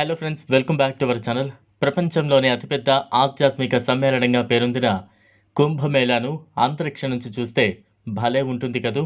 Hello friends welcome back to our channel ప్రపంచంలోనే అతిపెద్ద ఆధ్యాత్మిక సమ్మేళనంగా పేరొందిన కుంభమేళాను అంతరిక్షం నుంచి చూస్తే భలే ఉంటుంది కదూ.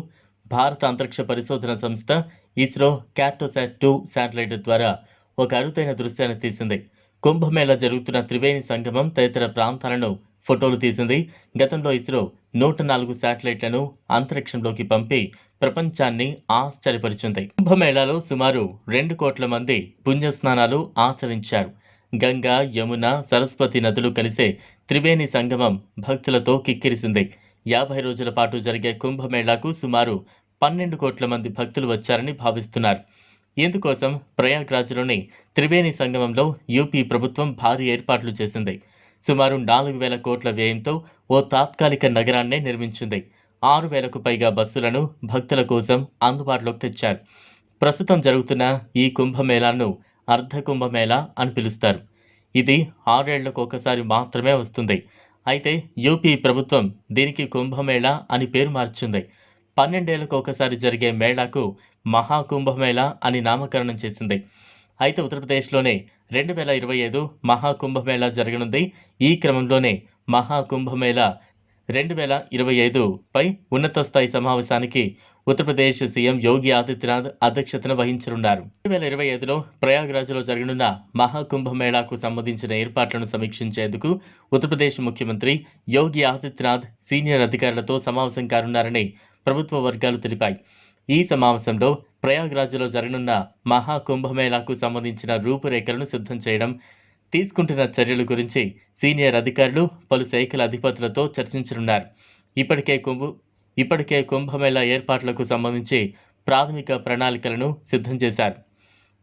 భారత అంతరిక్ష పరిశోధన సంస్థ ఇస్రో క్యాటోసాట్ టూ శాటిలైట్ ద్వారా ఒక అరుదైన దృశ్యాన్ని తీసింది. కుంభమేళా జరుగుతున్న త్రివేణి సంగమం తదితర ప్రాంతాలను ఫోటోలు తీసింది. గతంలో ఇస్రో నూట నాలుగు శాటిలైట్లను అంతరిక్షంలోకి పంపి ప్రపంచాన్ని ఆశ్చర్యపరిచింది. కుంభమేళాలో సుమారు రెండు కోట్ల మంది పుణ్యస్నానాలు ఆచరించారు. గంగా యమున సరస్వతి నదులు కలిసే త్రివేణి సంగమం భక్తులతో కిక్కిరిసింది. యాభై రోజుల పాటు జరిగే కుంభమేళాకు సుమారు పన్నెండు కోట్ల మంది భక్తులు వచ్చారని భావిస్తున్నారు. ఇందుకోసం ప్రయాగ్రాజ్లోని త్రివేణి సంగమంలో యూపీ ప్రభుత్వం భారీ ఏర్పాట్లు చేసింది. సుమారు నాలుగు వేల కోట్ల వ్యయంతో ఓ తాత్కాలిక నగరాన్నే నిర్మించింది. ఆరు వేలకు పైగా బస్సులను భక్తుల కోసం అందుబాటులోకి తెచ్చారు. ప్రస్తుతం జరుగుతున్న ఈ కుంభమేళాను అర్ధ కుంభమేళా అని పిలుస్తారు. ఇది ఆరేళ్ళకు ఒకసారి మాత్రమే వస్తుంది. అయితే యూపీ ప్రభుత్వం దీనికి కుంభమేళా అని పేరు మార్చింది. పన్నెండేళ్ళకు ఒకసారి జరిగే మేళాకు మహాకుంభమేళా అని నామకరణం చేసింది. అయితే ఉత్తరప్రదేశ్లోనే రెండు వేల ఇరవై ఐదు మహాకుంభమేళా జరగనుంది. ఈ క్రమంలోనే మహాకుంభమేళా రెండు వేల ఇరవై ఐదు పై ఉన్నత స్థాయి సమావేశానికి ఉత్తరప్రదేశ్ సీఎం యోగి ఆదిత్యనాథ్ అధ్యక్షతన వహించనున్నారు. రెండు వేల ఇరవై ఐదులో ప్రయాగ్రాజ్లో జరగనున్న మహాకుంభమేళాకు సంబంధించిన ఏర్పాట్లను సమీక్షించేందుకు ఉత్తరప్రదేశ్ ముఖ్యమంత్రి యోగి ఆదిత్యనాథ్ సీనియర్ అధికారులతో సమావేశం కానున్నారని ప్రభుత్వ వర్గాలు తెలిపాయి. ఈ సమావేశంలో ప్రయాగ్రాజ్లో జరగనున్న మహాకుంభమేళాకు సంబంధించిన రూపురేఖలను సిద్ధం చేయడం తీసుకుంటున్న చర్యల గురించి సీనియర్ అధికారులు పలు శాఖల అధిపతులతో చర్చించనున్నారు. ఇప్పటికే కుంభ ఇప్పటికే కుంభమేళా ఏర్పాట్లకు సంబంధించి ప్రాథమిక ప్రణాళికలను సిద్ధం చేశారు.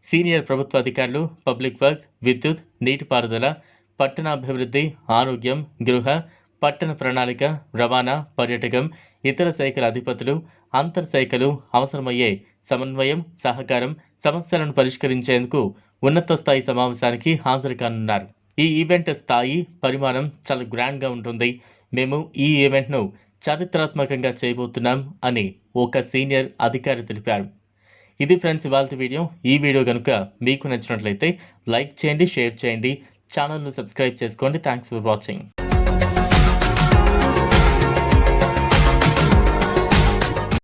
సీనియర్ ప్రభుత్వ అధికారులు పబ్లిక్ వర్క్స్ విద్యుత్ నీటిపారుదల పట్టణాభివృద్ధి ఆరోగ్యం గృహ పట్టణ ప్రణాళిక రవాణా పర్యాటకం ఇతర శాఖల అధిపతులు అంతర్ శాఖలు అవసరమయ్యే సమన్వయం సహకారం సమస్యలను పరిష్కరించేందుకు ఉన్నత స్థాయి సమావేశానికి హాజరు కానున్నారు ఈ ఈవెంట్ స్థాయి పరిమాణం చాలా గ్రాండ్గా ఉంటుంది. మేము ఈ ఈవెంట్ను చారిత్రాత్మకంగా చేయబోతున్నాం అని ఒక సీనియర్ అధికారి తెలిపారు. ఇది ఫ్రెండ్స్ ఇవాళ వీడియో. ఈ వీడియో కనుక మీకు నచ్చినట్లయితే లైక్ చేయండి షేర్ చేయండి. ఛానల్ను సబ్స్క్రైబ్ చేసుకోండి. Thanks for watching.